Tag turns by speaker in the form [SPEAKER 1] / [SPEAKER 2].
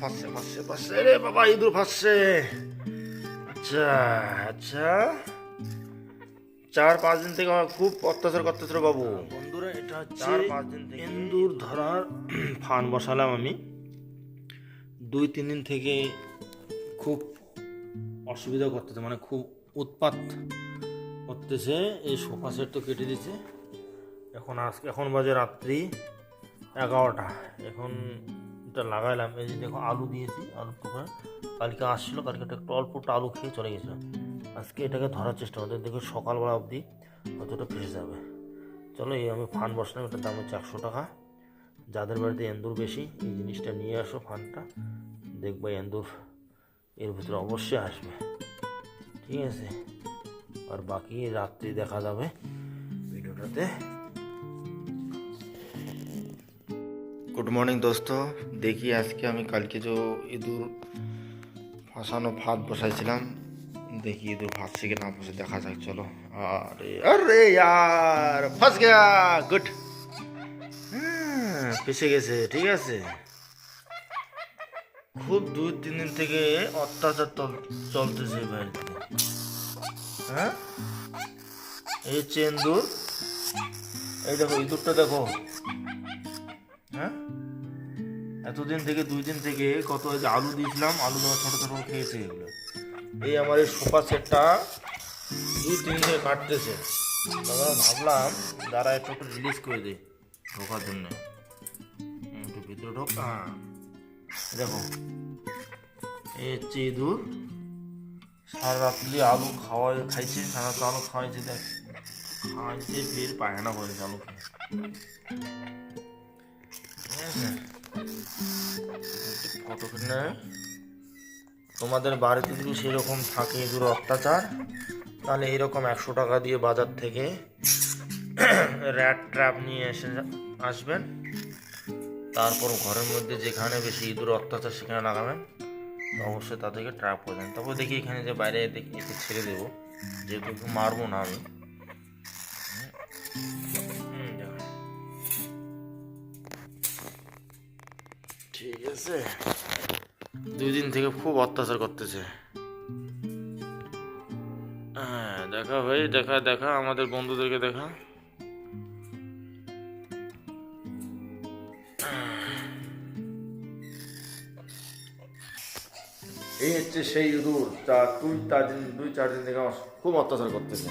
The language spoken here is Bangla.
[SPEAKER 1] ফাঁসছে ফাঁসছে ফাঁসছে রে বাবা ইঁদুর ফাঁসছে। আচ্ছা আচ্ছা। চার পাঁচ দিন থেকে আমার খুব অত্যাচার করতেছে বাবু। বন্ধুরা এটা হচ্ছে
[SPEAKER 2] চার পাঁচ দিন থেকে
[SPEAKER 1] ইন্দুর ধরার ফান বসালাম আমি। দুই তিন দিন থেকে খুব অসুবিধা করতেছে মানে খুব উৎপাত করতেছে। এই সোফা সেট তো কেটে দিছে এখন আজকে এখন বাজে রাত্রি এগারোটা। এখন এটা লাগাইলাম, এই যে দেখো আলু দিয়েছি, আলু টুকরা কালকে আসছিল, কালকে একটা একটু অল্প একটু আলু খেয়ে চলে গেছিল। আজকে এটাকে ধরার চেষ্টা করতে দেখো সকালবেলা অবধি কতটা ফেসে যাবে। চলো এই আমি ফান বসলাম, এটার দাম হচ্ছে একশো টাকা। যাদের বাড়িতে এন্দুর বেশি, এই জিনিসটা নিয়ে আসো ফানটা। দেখবে এন্দুর এর ভিতরে অবশ্যই আসবে। ঠিক আছে? আর বাকি রাত্রি দেখা যাবে ভিডিওটাতে। গুড মর্নিং দোস্ত দেখি আজকে আমি কালকে যে ইঁদুর ফাঁসানো ফাঁদ বসাইছিলাম দেখি ইঁদুর ফাঁসছে কি না ফাঁসে দেখা যাক চলো আরে আরে यार ফাঁস গেয়া গুড ফেসে গেছে ঠিক আছে খুব দুই তিন দিন থেকে অত্যাচার চল- চলতেছে বাড়িতে হ্যাঁ এই হচ্ছে ইঁদুর এই দেখো ইঁদুরটা দেখো হ্যাঁ? এতদিন থেকে, দুই দিন থেকে কত যে আলু দিয়েছিলাম, আলু দেওয়া ছোটো ছোটো খেয়েছে এগুলো। এই আমার এই সোফা সেটটা দুই, তিন থেকে কাটতেছে। তখন ভাবলাম, দাঁড়া, একটু রিলিজ করে দিই ঢোকার জন্য। একটু ভিতরে ঢোক। হ্যাঁ দেখো, এই হচ্ছে ইঁদুর। সারা রাত্রি আলু খাওয়া খাইছে, সারা রাত্রি আলু খাওয়াইছে, দেখ খাওয়াইছে ফের পায়খানা করেছে আলু খেয়ে তোমাদের বাড়িতে যদি সেরকম থাকে ইঁদুর অত্যাচার, তাহলে এরকম একশো টাকা দিয়ে বাজার থেকে র্যাট ট্র্যাপ নিয়ে এসে আসবেন। তারপর ঘরের মধ্যে যেখানে বেশি ইঁদুর অত্যাচার সেখানে লাগাবেন অবশ্যই তাদেরকে ট্র্যাপ করে দেন। তারপর দেখি এখানে যে বাইরে দেখি একে ছেড়ে দেবো, যেহেতু মারবো না আমি। ঠিক আছে। দুই দিন থেকে খুব অত্যাচার করতেছে। হ্যাঁ দেখা ভাই, দেখা দেখা, আমাদের বন্ধুদেরকে দেখা। এই হচ্ছে সেই ইঁদুর তা দুই চার দিন, দুই, চার দিন থেকে খুব অত্যাচার করতেছে।